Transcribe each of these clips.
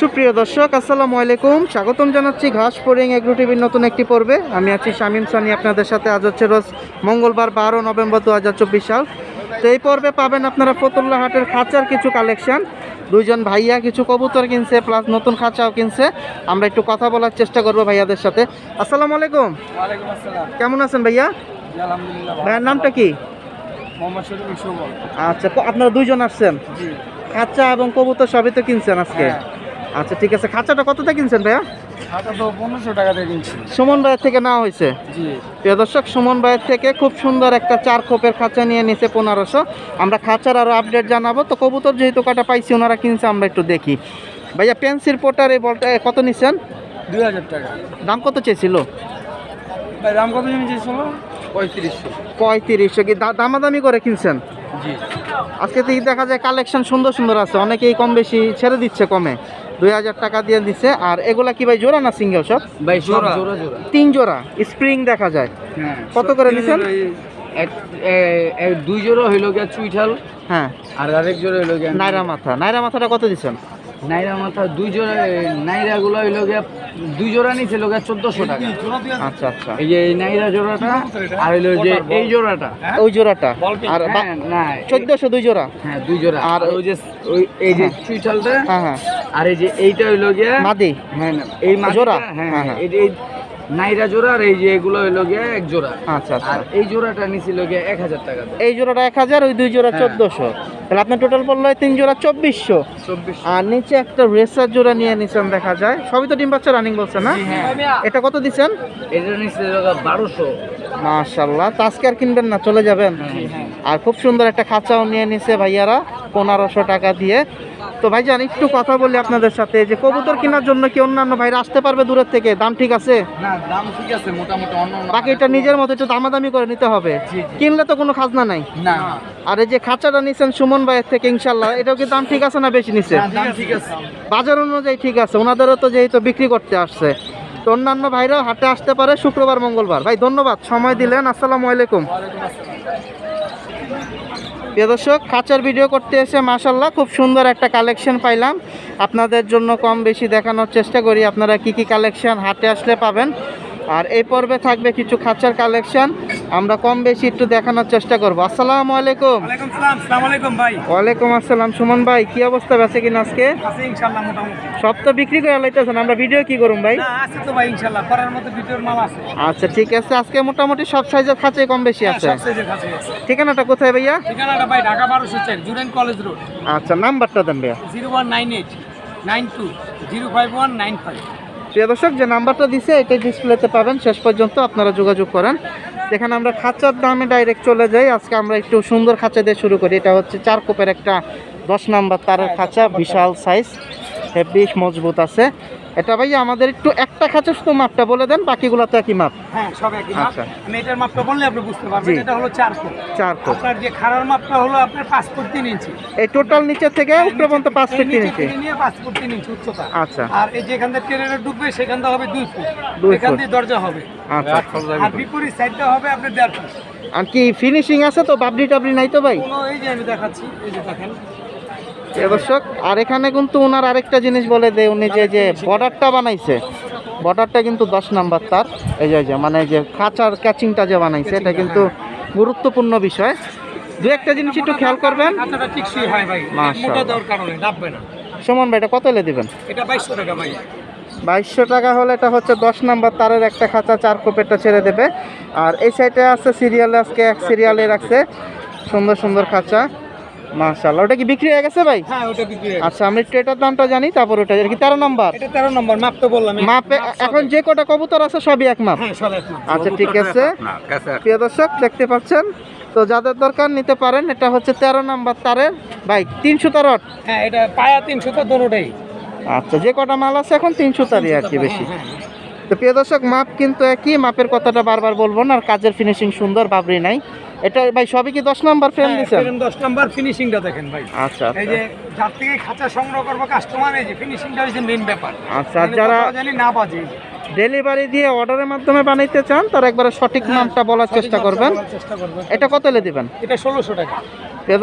সুপ্রিয় দর্শক আসসালামু আলাইকুম। স্বাগতম জানাচ্ছি ঘাস ফরিং এগ্রো টিভির নতুন একটি পর্বে। আমি আছি শামীম সানি আপনাদের সাথে আজ হচ্ছে রোজ মঙ্গলবার বারো নভেম্বর দু হাজার চব্বিশ সাল। তো এই পর্বে পাবেন আপনারা ফতুল্লা হাটের খাঁচার কিছু কালেকশন। দুইজন ভাইয়া কিছু কবুতর কিনছে প্লাস নতুন খাঁচাও কিনছে। আমরা একটু কথা বলার চেষ্টা করব ভাইয়াদের সাথে। আসসালামু আলাইকুম। কেমন আছেন ভাইয়া। ভাইয়ার নামটা কি? আচ্ছা আপনারা দুইজন আসছেন? খাঁচা এবং কবুতর সবই তো কিনছেন আজকে? হ্যাঁ। আচ্ছা ঠিক আছে। খাঁচাটা কতটা কিনছেন ভাইয়া? সুমন ভাইয়ের থেকে নেওয়া হয়েছে? জি। প্রিয় দর্শক সুমন ভাইয়ের থেকে খুব সুন্দর একটা চার খোপের খাঁচা নিয়ে নিছে পনেরোশো। আমরা খাঁচার আরও আপডেট জানাব। তো কবুতর যেহেতু কটা পাইছি ওনারা কিনছে আমরা একটু দেখি। ভাইয়া পেন্সিল পোটার এই বলটা কত নিছেন? দুই হাজার টাকা। দাম কত চেয়েছিল? ভাই দাম কত জানি চেয়েছিল? পঁয়ত্রিশশো। পঁয়ত্রিশশো। কি দা- দামাদামি করে কিনছেন? জি। আজকে থেকে দেখা যায় কালেকশন সুন্দর সুন্দর আছে। অনেকেই কম বেশি ছেড়ে দিচ্ছে কমে। দুই হাজার টাকা দিয়ে দিচ্ছে আর এগুলা কি ভাই জোড়া না সিঙ্গেল সব? ভাই জোড়া। জোড়া জোড়া। তিন জোড়া স্প্রিং দেখা যায়। হ্যাঁ। কত করে নিছেন? দুই জোড়া হইল গিয়া চুইঠাল। হ্যাঁ। আর আরেক জোড়া হইল গিয়া নাইরা মাথা। নাইরা মাথাটা কত দিচ্ছেন নাইরা মাথা দুই জোড়া নাইরা গুলো হইল গিয়া দুই জোড়া নিছে লোক চোদ্দশো টাকা। আচ্ছা আচ্ছা। এই যে এই নাইরা জোড়াটা আর হইল যে এই জোড়াটা। ওই জোড়াটা। আর হ্যাঁ, না চোদ্দশো দুই জোড়া। হ্যাঁ দুই জোড়া। আর ওই যে ওই এই যে হ্যাঁ। চুইঠালটা হ্যাঁ হ্যাঁ। আর এই যে এইটা হইল গিয়া মাদি। হ্যাঁ না এই জোড়া? হ্যাঁ হ্যাঁ, হ্যাঁ হ্যাঁ। এই যে এই নাইরা জোড়া আর এই যে এগুলো হইল গিয়া এক জোড়া। আচ্ছা আচ্ছা। আর এই জোড়াটা নিছিল গিয়া এক হাজার টাকা এই জোড়াটা এক হাজার ওই দুই জোড়া হ্যাঁ। চোদ্দশো। তাহলে আপনার টোটাল পড়ল তিন জোড়া চব্বিশশো। আর নিচে একটা রেসার জোড়া নিয়ে নিছেন দেখা যায়। সবই তো ডিম বাচ্চা রানিং বলছে না? হ্যাঁ। এটা কত দিচ্ছেন এটা নিছিল বারোশো। মাশাল্লাহ তা আজকে আর কিনবেন না চলে যাবেন। হ্যাঁ। আর খুব সুন্দর একটা খাঁচাও নিয়ে নিছে ভাইয়ারা পনেরোশো টাকা দিয়ে। তো ভাইজান একটু কথা বলি আপনাদের সাথে যে কবুতর কেনার জন্য কি অন্যান্য ভাইরা আসতে পারবে দূরের থেকে? দাম ঠিক আছে? না দাম ঠিক আছে মোটামুটি অন্য অন্য- বাকি এটা নিজের মতো একটু দামাদামি করে নিতে হবে। কিনলে তো কোনো খাজনা নাই। না। আর এই যে খাঁচাটা নিছেন সুমন ভাইয়ের থেকে ইনশাল্লাহ এটাও কি দাম ঠিক আছে না বেশি নিছে? ঠিক আছে। বাজার অনুযায়ী ঠিক আছে ওনাদেরও তো যেহেতু বিক্রি করতে আসছে। তো অন্যান্য ভাইরাও হাটে আসতে পারে শুক্রবার মঙ্গলবার। ভাই ধন্যবাদ সময় দিলেন আসসালামু আলাইকুম। দর্শক, খাঁচার ভিডিও করতে এসে মাসাল্লাহ খুব সুন্দর একটা কালেকশন পাইলাম। আপনাদের জন্য কম বেশি দেখানোর চেষ্টা করি, আপনারা কি কি কালেকশন হাতে আসলে পাবেন। আর এই পর্বে থাকবে কিছু খাঁচার কালেকশন। আমরা কম বেশি একটু দেখানোর চেষ্টা করব। আসসালামু আলাইকুম। ওয়ালাইকুম আলাইকুম ভাই। ওয়ালাইকুম আসসালাম। সুমন ভাই কি অবস্থা? বেঁচে কিনা আজকে? আছে সব তো বিক্রি করে লাইতেছেন। আমরা ভিডিও কি করুন ভাই? আছে আছে। আচ্ছা ঠিক আছে। আজকে মোটামুটি সব সাইজের খাঁচাই কম বেশি আছে। আছে। ঠিকানাটা কোথায় ভাইয়া? ঠিকানাটা ভাই ঢাকা বারোশো চার জুডেন কলেজ রোড। আচ্ছা নাম্বারটা দেন ভাইয়া। Zero one nine eight nine two zero five one nine five. প্রিয় দর্শক, যে নাম্বারটা দিছে এটা ডিসপ্লেতে পাবেন। শেষ পর্যন্ত আপনারা যোগাযোগ করেন। যেখানে আমরা খাঁচার দামে ডাইরেক্ট চলে যাই, আজকে আমরা একটু সুন্দর খাঁচা দিয়ে শুরু করি। এটা হচ্ছে চার কোপের একটা দশ নাম্বার তারের খাঁচা, বিশাল সাইজ হেভি মজবুত আছে। এটা ভাই আমাদের একটু একটা খাঁচা শুধু মাপটা বলে দেন বাকিগুলো তো একই মাপ। হ্যাঁ সব একই মাপ। আচ্ছা। আমি এটার মাপটা বললে আপনি বুঝতে পারবেন এটা হলো চার ফুট। চার কোপ আপনার যে খাড়ার মাপটা হলো আপনার পাঁচ ফুট তিন ইঞ্চি। এই টোটাল নিচের থেকে উপরে পর্যন্ত পাঁচ এই ফিট তিন নিচে ইঞ্চি। নিয়ে পাঁচ ফুট তিন ইঞ্চি উচ্চতা। আচ্ছা। আর এই যেখান থেকে ট্রেনে ঢুকবে সেখান থেকে হবে দুই ফুট। এখান ফুট। দিয়ে দরজা হবে। আচ্ছা। আর বিপরীত সাইডটা হবে আপনার দেড় ফুট। আর কি ফিনিশিং আছে তো? বাবরি টাবরি নাই তো ভাই? কোনো এই যে আমি দেখাচ্ছি এই যে দেখেন। দর্শক আর এখানে কিন্তু ওনার আরেকটা জিনিস বলে দেয় উনি যে যে বর্ডারটা বানাইছে। বর্ডারটা কিন্তু দশ নাম্বার তার। এই যে মানে যে খাঁচার ক্যাচিংটা যে বানাইছে এটা কিন্তু গুরুত্বপূর্ণ বিষয়। দু একটা জিনিস একটু খেয়াল করবেন। সুমন ভাই এটা কত এলে দিবেন? এটা বাইশশো টাকা ভাই। বাইশশো টাকা হলে এটা হচ্ছে দশ নাম্বার তারের একটা খাঁচা চার কোপেরটা ছেড়ে দেবে। আর এই সাইডে আছে সিরিয়ালে আজকে এক সিরিয়ালে রাখছে। সুন্দর সুন্দর খাঁচা। মাশাল্লাহ ওটা কি বিক্রি হয়ে গেছে ভাই? হ্যাঁ ওটা বিক্রি আচ্ছা আমরা একটু এটার দামটা জানি তারপর ওটা এটা কি তেরো নাম্বার? এটা তেরো নম্বর মাপ তো বললাম। মাপে এখন যে কটা কবুতর আছে সবই এক মাপ? হ্যাঁ সব এক মাপ। আচ্ছা ঠিক আছে। প্রিয় দর্শক দেখতে পাচ্ছেন? তো যাদের দরকার নিতে পারেন। এটা হচ্ছে তেরো নাম্বার তারের ভাই তিনশো তারট হ্যাঁ এটা পায়া তিনশো তো দোনোটাই। আচ্ছা যে কটা মাল আছে এখন তিনশো তারই আর কি বেশি। হ্যাঁ, হ্যাঁ। তো প্রিয় দর্শক মাপ কিন্তু একই। মাপের কথাটা বারবার বলব না আর কাজের ফিনিশিং সুন্দর বাবরি নাই। এটা ভাই সবই কি দশ নাম্বার ফ্রেম হ্যাঁ, দিচ্ছেন frame দশ নাম্বার ফিনিশিংটা দেখেন ভাই। আচ্ছা এই যে যার থেকে খাঁচা সংগ্রহ করব কাস্টমার এই যে ফিনিশিংটা হচ্ছে মেইন ব্যাপার। আচ্ছা মানে যারা জানি না বাজে। ডেলিভারি দিয়ে অর্ডারের মাধ্যমে বানাইতে চান তার একবারে সঠিক নামটা বলার চেষ্টা করবেন। এটা কত এলে দিবেন? এটা ষোলোশো টাকা।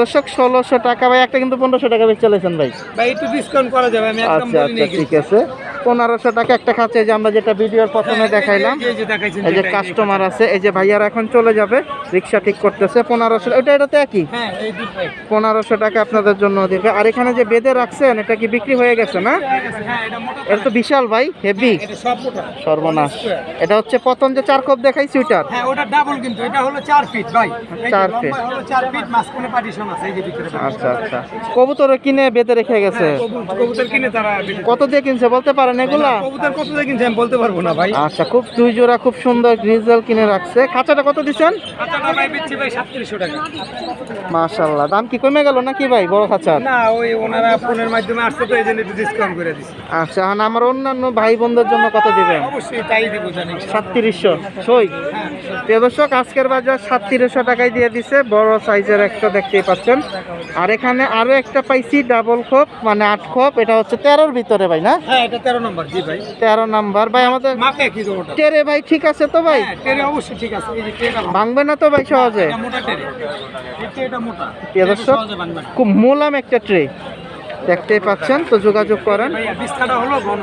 দর্শক ষোলোশো টাকা ভাই একটা কিন্তু পনেরোশো টাকা বেশি চলেছেন ভাই। ভাই একটু ডিসকাউন্ট করা যাবে আমি একদম আচ্ছা আচ্ছা ঠিক আছে। পনেরোশো টাকা একটা খাচ্ছে এই যে আমরা যেটা ভিডিওর প্রথমে দেখাইলাম এই যে কাস্টমার আছে এই যে ভাইয়ারা এখন চলে যাবে রিক্সা ঠিক করতেছে পনেরোশো ওটা এটাতে একই? হ্যাঁ পনেরোশো টাকা আপনাদের জন্য দিবে। আর এখানে যে বেঁধে রাখছেন এটা কি বিক্রি হয়ে গেছে না? হ্যাঁ এটা তো বিশাল ভাই হেভি মোটা। সর্বনাশ। এটা হচ্ছে প্রথম যে চার কোপ দেখাই সুইটার হ্যাঁ চার ফিট আচ্ছা আচ্ছা। কবুতর কিনে বেঁধে রেখে গেছে। কবুতর কিনে তারা কত দিয়ে কিনছে বলতে পারেন এগুলা? কবুতর কত দিয়ে বলতে পারব না ভাই। আচ্ছা খুব দুই জোড়া খুব সুন্দর গ্রিজেল কিনে রাখছে। খাঁচাটা কত দিচ্ছেন? আচ্ছা ভাই দিচ্ছি ভাই সাতত্রিশশো টাকা। মাশাল্লাহ দাম কি কমে গেল নাকি ভাই বড় খাঁচার না ওই ওনারা ফোনের মাধ্যমে আসছে তো একটু ডিসকাউন্ট করে আচ্ছা এখন আমার অন্যান্য ভাই বোনদের জন্য কত দিবেন? অবশ্যই তাই দিব জানি। সাতত্রিশশো। সই? প্রিয় দর্শক আজকের বাজার সাতত্রিশশো টাকায় দিয়ে দিছে বড় সাইজের একটা দেখতেই পাচ্ছেন। আর এখানে আরও একটা পাইছি ডাবল খোপ মানে আট খোপ এটা হচ্ছে তেরোর ভিতরে ভাই না? হ্যাঁ এটা তেরো নম্বর জি ভাই। তেরো নাম্বার। ভাই আমাদের মাকে কি ওটা টেরে ভাই ঠিক আছে তো ভাই? হ্যাঁ টেরে অবশ্যই ঠিক আছে। এই যে টেরেটা ভাঙবে। না তো ভাই সহজে? এটা মোটা টেরে। টেরেটা মোটা। দর্শক সহজে ভাঙবে খুব মোলাম একটা ট্রে। দেখতেই পাচ্ছেন তো যোগাযোগ করেন। হলো ঘন।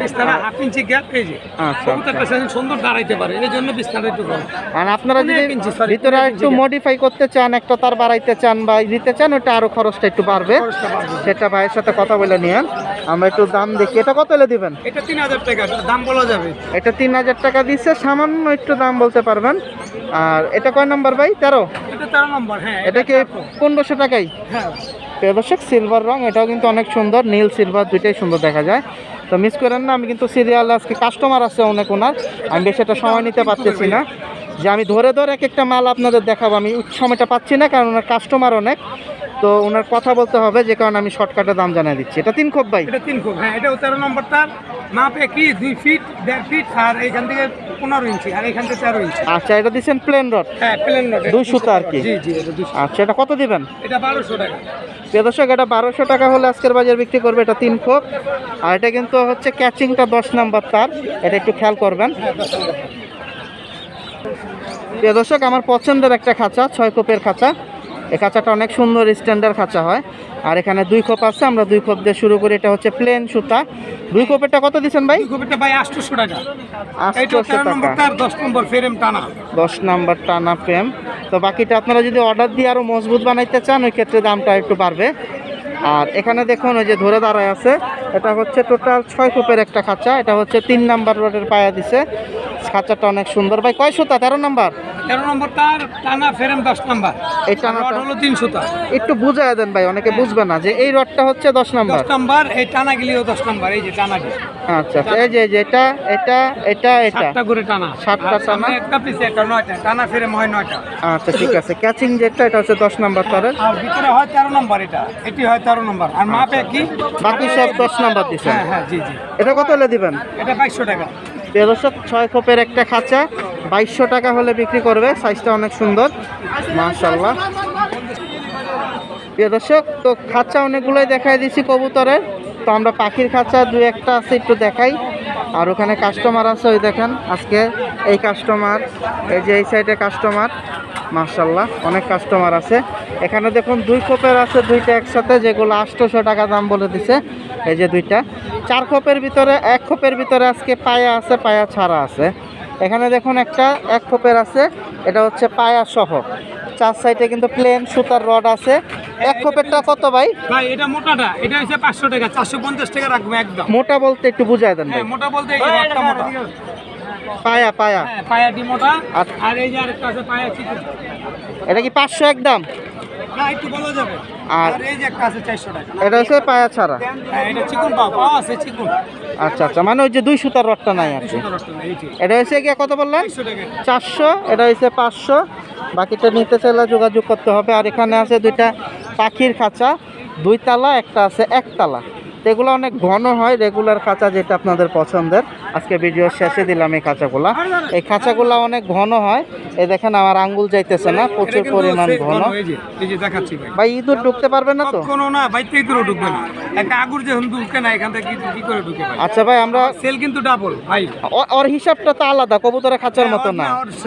বিস্তারা হাফ ইঞ্চি গ্যাপ যে। আচ্ছা সেদিন সুন্দর দাঁড়াইতে পারে। এই জন্য একটু ঘন। আর আপনারা যদি পনেরো ইঞ্চি, sorry, ভিতরে একটু মডিফাই করতে চান একটা তার বাড়াইতে চান বা দিতে চান ওটা আরও খরচটা একটু বাড়বে। বাড়বে। সেটা ভাইয়ের সাথে কথা বলে নিয়েন। আমরা একটু দাম দেখি। এটা কত হলে দিবেন? এটা তিন হাজার টাকা দাম বলা যাবে। এটা তিন হাজার টাকা দিচ্ছে সামান্য একটু দাম বলতে পারবেন। আর এটা কয় নাম্বার ভাই? তেরো? এটা তেরো নম্বর হ্যাঁ এটা কি পনেরোশো টাকাই? হ্যাঁ। দর্শক সিলভার রং এটাও কিন্তু অনেক সুন্দর নীল সিলভার দুইটাই সুন্দর দেখা যায়। তো মিস করেন না আমি কিন্তু সিরিয়াল আজকে কাস্টমার আছে অনেক ওনার আমি বেশ একটা সময় নিতে পারতেছি না। যে আমি ধরে ধরে এক একটা মাল আপনাদের দেখাবো আমি সময়টা পাচ্ছি না কারণ ওনার কাস্টমার অনেক। তো ওনার কথা বলতে হবে যে কারণে আমি শর্টকাটে দাম জানিয়ে দিচ্ছি। এটা তিন খোপ ভাই। এটা তিন খোপ হ্যাঁ এটাও তেরো নম্বর তার। মাপে কি? দুই ফিট দেড় ফিট আর এইখান থেকে পনেরো ইঞ্চি আর এইখান থেকে তেরো ইঞ্চি। আচ্ছা এটা দিচ্ছেন প্লেন রড হ্যাঁ প্লেন রড দুই সুতা আর কি? জি জি আচ্ছা এটা কত দিবেন? এটা বারোশো টাকা। দর্শক এটা বারোশো টাকা হলে আজকের বাজার বিক্রি করবে এটা তিন খোপ। আর এটা কিন্তু হচ্ছে ক্যাচিংটা দশ নাম্বার তার। এটা একটু খেয়াল করবেন। প্রিয় দর্শক আমার পছন্দের একটা খাঁচা ছয় কোপের খাঁচা। এই খাঁচাটা অনেক সুন্দর স্ট্যান্ডার্ড খাঁচা হয়। আর এখানে দুই খোপ আছে আমরা দুই খোপ দিয়ে শুরু করি। এটা হচ্ছে প্লেন সুতা। দুই খোপেরটা কত দিচ্ছেন ভাই? কপিটা ভাই আটশোশো টাকা। আটশোশো দশ নম্বর ফ্রেম টানা। দশ নাম্বার টানা ফ্রেম তো বাকিটা আপনারা যদি অর্ডার দিয়ে আরও মজবুত বানাইতে চান ওই ক্ষেত্রে দামটা একটু বাড়বে। আর এখানে দেখুন ওই যে ধরে দাঁড়ায় আছে এটা হচ্ছে টোটাল ছয় কোপের একটা খাঁচা। এটা হচ্ছে তিন নাম্বার রোডের পায়া দিছে। খাঁচাটা অনেক সুন্দর। ভাই কয় সুতা? তেরো নাম্বার? তেরো নম্বর তার টানা ফ্রেম দশ নম্বর। এই রড হলো তিন সুতা। একটু বুঝায় দেন ভাই অনেকে বুঝবে না যে এই রডটা হচ্ছে দশ নাম্বার। দশ নম্বর এই টানা গেলেও দশ নম্বর এই যে টানা গেলে। আচ্ছা আচ্ছা এই যে এটা এটা এটা এটা। সাতটা করে টানা। সাতটা টানা? একটা পিছে একটা নয়টা। টানা ফ্রেম হয় নয়টা। আচ্ছা ঠিক আছে। ক্যাচিং যেটা এটা হচ্ছে দশ নাম্বার তারের আর ভিতরে হয় তেরো নম্বর এটা। এটি হয় তেরো নম্বর। আর মাপে কি? বাকি সব দশ নাম্বার দিচ্ছেন। হ্যাঁ হ্যাঁ জি জি। এটা কত হলে দিবেন? এটা বাইশশো টাকা। তেরোশো ছয় খোপের একটা খাঁচা, বাইশশো টাকা হলে বিক্রি করবে, সাইজটা অনেক সুন্দর মাশাল্লাহ প্রিয় দর্শক, তো খাঁচা অনেকগুলোই দেখাই দিছি কবুতরের তো আমরা পাখির খাঁচা দু একটা আছে একটু দেখাই। আর ওখানে কাস্টমার আছে, ওই দেখেন, আজকে এই কাস্টমার এই যে এই সাইডে কাস্টমার মার্শাল্লাহ অনেক কাস্টমার আছে। এখানে দেখুন দুই কোপের আছে, দুইটা একসাথে, যেগুলো আটশোশো টাকা দাম বলে দিছে, এই যে দুইটা। চার খোপের ভিতরে এক খোপের ভিতরে আজকে পায়া আছে পায়া ছাড়া আছে। এখানে দেখুন একটা এক খোপের আছে এটা হচ্ছে পায়া সহ। চার সাইডে কিন্তু প্লেন সুতার রড আছে। এক খোপেরটা কত ভাই? ভাই এটা মোটাটা। এটা হচ্ছে পাঁচশো টাকা চারশো পঞ্চাশ টাকা রাখব একদম। মোটা বলতে একটু বুঝায় দেন ভাই। হ্যাঁ মোটা বলতে এই যে একটা মোটা। পায়া পায়া হ্যাঁ পায়াটি মোটা। আর- আর এই যে আরেকটা আছে পায়া চিকন। এটা কি পাঁচশো একদম? না একটু বলা যাবে। আর- আর এই যে একটা আছে চারশো টাকা। এটা হচ্ছে পায়া ছাড়া? হ্যাঁ এটা চিকন পাওয়া পাওয়া আছে চিকন। আচ্ছা আচ্ছা মানে ওই যে দুই সুতার রডটা নাই আর কি। এটা হচ্ছে কত বললেন? এটা হচ্ছে বাকিটা নিতে চাইলে যোগাযোগ করতে হবে। আর এখানে আছে দুইটা পাখির খাঁচা। দুই তালা একটা আছে একতলা। তো এগুলো অনেক ঘন হয় রেগুলার খাঁচা যেটা আপনাদের পছন্দের। আজকে ভিডিও শেষে দিলাম এই খাঁচাগুলা এই খাঁচাগুলো অনেক ঘন হয়। এই দেখেন আমার আঙ্গুল যাইতেছে না প্রচুর পরিমাণ ঘন। ভাই। ইঁদুর ঢুকতে পারবে না তো? কখনো না বাইতে ইঁদুরও ঢুকবে না। একটা আগুর যে ঢুকে না এখান থেকে কি- কি করে ঢুকে ভাই? আচ্ছা ভাই আমরা সেল কিন্তু ডাবল ভাই। ওর হিসাবটা তো আলাদা কবুতরের খাঁচার হ্যাঁ, মতো না।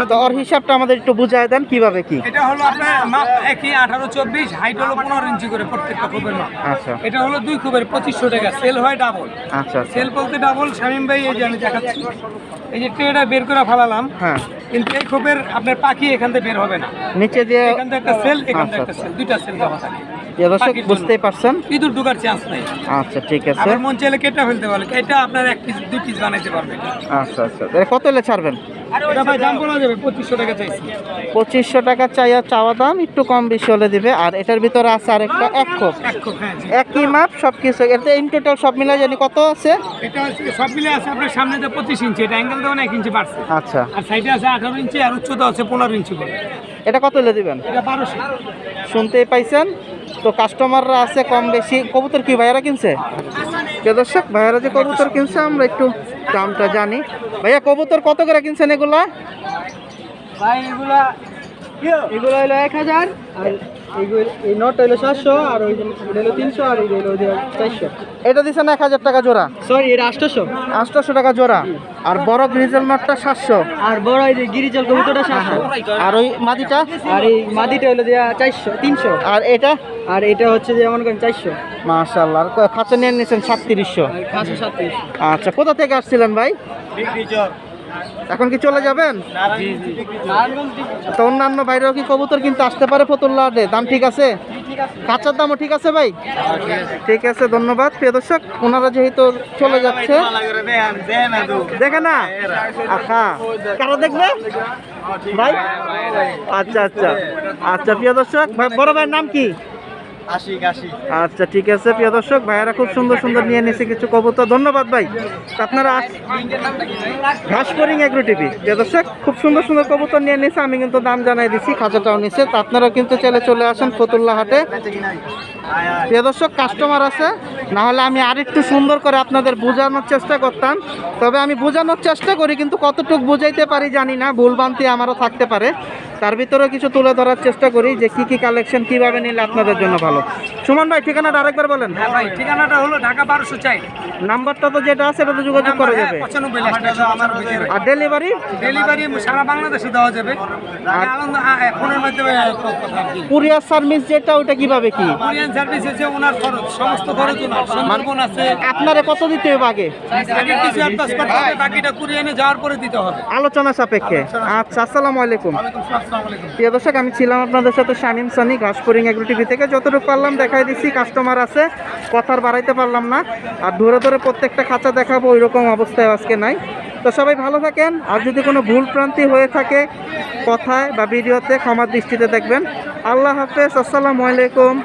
তো ওর হিসাবটা আমাদের একটু বুঝায় দেন কীভাবে কি? এটা হলো আপনার মাপ একই আঠারো চব্বিশ হাইট হলো পনেরো ইঞ্চি করে প্রত্যেকটা খুবের মাপ। আচ্ছা। এটা হলো দুই খুবের টাকা। সেল হয় ডাবল আচ্ছা আচ্ছা। সেল বলতে ডাবল শামিম ভাই এই যে আমি দেখাচ্ছি। এই যে ট্রেটা বের করে ফালালাম হ্যাঁ। কিন্তু এই খোপের আপনার পাখি এখান থেকে বের হবে না। নিচে দিয়ে এখান থেকে একটা সেল এখান থেকে আচ্ছা, একটা সেল দুইটা সেল দেওয়া থাকে। দর্শক বুঝতেই পারছেন? ইঁদুর ঢুকার চান্স নেই। আচ্ছা ঠিক আছে। মন চাইলে কেটে ফেলতে পারবে এটা আপনার এক পিস দুই পিস বানাইতে পারবে আচ্ছা আচ্ছা। কত হলে ছাড়বেন? এটা ভাই দাম বলা যাবে পঁচিশশো টাকা চাই চাইয়া চাওয়া দাম একটু কম বেশি হলে দিবে। আর এটার ভিতরে আছে আরেকটা এক খোপ। এক খোপ হ্যাঁ একই মাপ সব কিছু এটা ইন টোটাল সব মিলাই জানি কত আছে? এটা সব মিলে আছে আপনার সামনে যে পঁচিশ ইঞ্চি এটা অ্যাঙ্গেল দেওয়া এক ইঞ্চি বাড়ছে। আচ্ছা। আর সাইডে আছে আঠারো ইঞ্চি আর উচ্চতা আছে পনেরো ইঞ্চি করে এটা কত হলে দিবেন? এটা বারোশো। শুনতেই পাইছেন? তো কাস্টমাররা আছে কম বেশি। কবুতর কি ভাইয়ারা কিনছে? প্রিয় দর্শক ভাইয়ারা যে কবুতর কিনছে আমরা একটু দামটা জানি। ভাইয়া কবুতর কত করে কিনছেন এগুলা? ভাই এগুলা এগুলো হলো এক হাজার। আর এই নটটা হলো সাতশো আর ওই হলো তিনশো আর হলো চারশো। এটা দিচ্ছেন এক হাজার টাকা জোড়া? সরি এটা আটশোশো। আটশোশো টাকা জোড়া। আর বড় গ্রিজেল নটটা সাতশো। আর বড় এই যে গিরিজল কবুতরটা সাতশো। আর ওই মাদিটা? আর এই মাদিটা হলো দেওয়া চারশো তিনশো। আর এটা? আর এটা হচ্ছে যে করেন চারশো। মাশাল্লাহ আর খাঁচা নিয়ে নিয়েছেন সাতত্রিশশো। আচ্ছা কোথা থেকে আসছিলেন ভাই? এখন কি চলে যাবেন? তো অন্যান্য বাইরেও কি কবুতর কিন্তু আসতে পারে ফতুল্লা হাটে? দাম ঠিক আছে? কাঁচার দামও ঠিক আছে ভাই? ঠিক আছে, ধন্যবাদ। প্রিয় দর্শক, ওনারা যেহেতু চলে যাচ্ছে দেখে না? আচ্ছা কারও দেখবে? ভাই? আচ্ছা আচ্ছা। আচ্ছা প্রিয় দর্শক, ভাই, বড় ভাইয়ের নাম কি? আচ্ছা ঠিক আছে, প্রিয় দর্শক, ভাইয়ারা খুব সুন্দর সুন্দর নিয়ে নিয়েছে কিছু কবুতর। ধন্যবাদ ভাই। আপনারা ঘাসপরিং এগ্রো টিভি। প্রিয় দর্শক, খুব সুন্দর সুন্দর কবুতর নিয়ে নিয়েছে আমি কিন্তু দাম জানাই দিচ্ছি খাঁচাটাও নিচ্ছে তা আপনারাও কিন্তু চলে চলে আসেন ফতুল্লা হাটে। প্রিয় দর্শক কাস্টমার আছে, না হলে আমি আরেকটু সুন্দর করে আপনাদের বোঝানোর চেষ্টা করতাম। তবে আমি বোঝানোর চেষ্টা করি, কিন্তু কতটুকু বুঝাইতে পারি জানি না ভুলভ্রান্তি আমারও থাকতে পারে। তার ভিতরেও কিছু তুলে ধরার চেষ্টা করি যে কি কি কালেকশন কীভাবে নিলে আপনাদের জন্য ভালো। সুমন ভাই ঠিকানাটা আরেকবার বলেন। হ্যাঁ ভাই ঠিকানাটা হলো ঢাকা বারোশো চাই নাম্বারটা তো যেটা আছে সেটাতে যোগাযোগ করা যাবে। পঁচানব্বই লাখ টাকা। আমার ভিতরে আর ডেলিভারি ডেলিভারি সারা বাংলাদেশে দেওয়া যাবে। আর আনন্দ আ- এ, ফোনের মাধ্যমে কথা আর কি। কুরিয়ার সার্ভিস যেটা ওটা কীভাবে কি? কোরিয়ান সার্ভিস আছে ওনার খরচ সমস্ত খরচ ওনার। সুন্দরবন আছে। আপনারে কত দিতে হবে আগে? আগে কিছু অ্যাডভান্স করতে হবে বাকিটা কুরিয়ানে যাওয়ার পরে দিতে হবে। আলোচনা সাপেক্ষে। আচ্ছা আসসালামু আলাইকুম। ওয়ালাইকুম আসসালাম, আসসালামু আলাইকুম। প্রিয় দর্শক আমি ছিলাম আপনাদের সাথে শামিম সানি ঘাসপুরিং এগ্রো টিভি থেকে। যতটুকু পারলাম, দেখাই দিচ্ছি কাস্টমার আছে, কথার বাড়াইতে পারলাম না। আর ধরে ধরে প্রত্যেকটা খাঁচা দেখাবো ওই রকম অবস্থায় আজকে নাই। তো সবাই ভালো থাকেন, আর যদি কোনো ভুল প্রান্তি হয়ে থাকে কথায় বা ভিডিওতে, ক্ষমার দৃষ্টিতে দেখবেন। আল্লাহ হাফেজ, আসসালামু আলাইকুম।